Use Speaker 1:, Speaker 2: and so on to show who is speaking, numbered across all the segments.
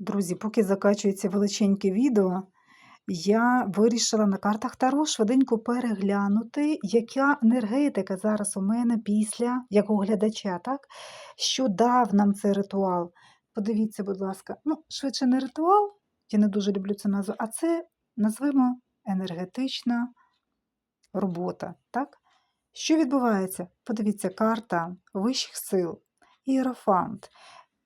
Speaker 1: Друзі, поки закачується величеньке відео, я вирішила на картах Таро швиденько переглянути, яка енергетика зараз у мене після як у глядача, так? Що дав нам цей ритуал. Подивіться, будь ласка, ну, швидше не ритуал, я не дуже люблю цю назву, а це назвемо енергетична робота. так? Що відбувається? Подивіться, карта вищих сил, іерофант.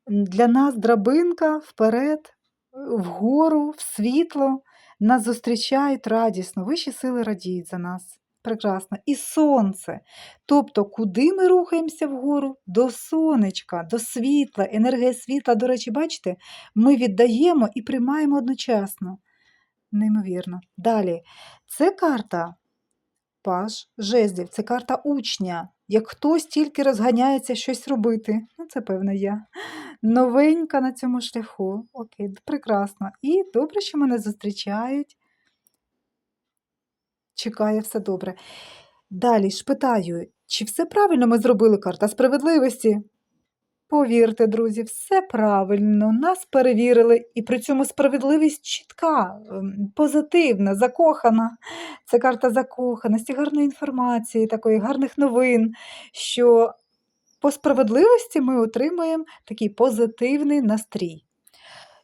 Speaker 1: Для нас драбинка вперед, вгору, в світло. Нас зустрічають радісно, вищі сили радіють за нас. Прекрасно. І сонце. Тобто, куди ми рухаємося вгору? До сонечка, до світла, енергія світла, до речі, бачите, ми віддаємо і приймаємо одночасно. Неймовірно. Далі, це карта Паж жезлів, це карта учня. Як хтось тільки розганяється щось робити, ну це певно я. Новенька на цьому шляху. Окей, прекрасно. І добре, що мене зустрічають. Чекає все добре. Далі ж питаю, чи все правильно ми зробили карта справедливості? Повірте, друзі, все правильно, нас перевірили, і при цьому справедливість чітка, ем, позитивна, закохана. Це карта закоханості, гарної інформації, такої гарних новин, що по справедливості ми отримуємо такий позитивний настрій.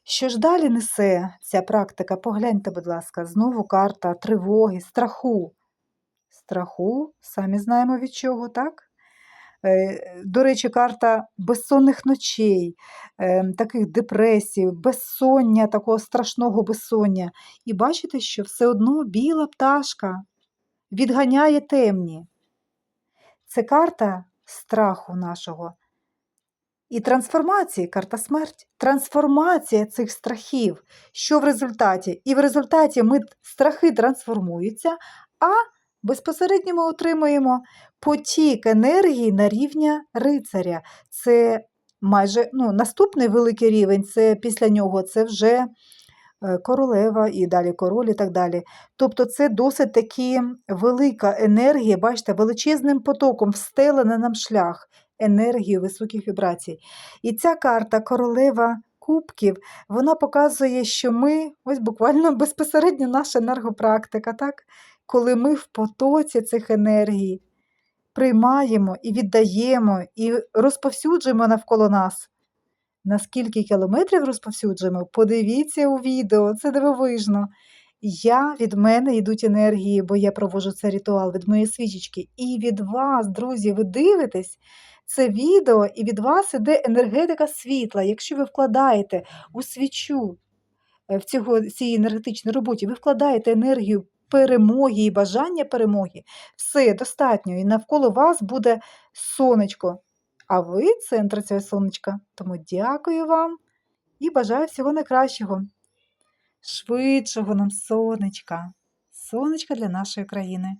Speaker 1: Що ж далі несе ця практика? Погляньте, будь ласка, знову карта тривоги, страху. Страху, самі знаємо від чого, так? Е, До речі, карта безсонних ночей, е, таких депресій, безсоння, такого страшного безсоння. І бачите, що все одно біла пташка відганяє темні. Це карта страху нашого. І трансформації, карта смерть, трансформація цих страхів. Що в результаті? І в результаті ми страхи трансформуються, а безпосередньо ми отримуємо потік енергії на рівня рицаря. Це майже ну, наступний великий рівень, це після нього це вже королева і далі король і так далі. Тобто це досить таки велика енергія, бачите, величезним потоком встелена нам шлях енергію високих вібрацій. І ця карта королева кубків, вона показує, що ми, ось буквально безпосередньо наша енергопрактика, так? коли ми в потоці цих енергій приймаємо і віддаємо, і розповсюджуємо навколо нас. На скільки кілометрів розповсюджуємо? Подивіться у відео, це дивовижно. Я від мене йдуть енергії, бо я проводжу цей ритуал від моєї свічечки. І від вас, друзі, ви дивитесь це відео, і від вас іде енергетика світла. Якщо ви вкладаєте у свічу е, в цього, цій енергетичній роботі, ви вкладаєте енергію перемоги і бажання перемоги, все достатньо. І навколо вас буде сонечко. А ви центр цього сонечка. Тому дякую вам і бажаю всього найкращого. Швидшого нам сонечка, сонечка для нашої країни.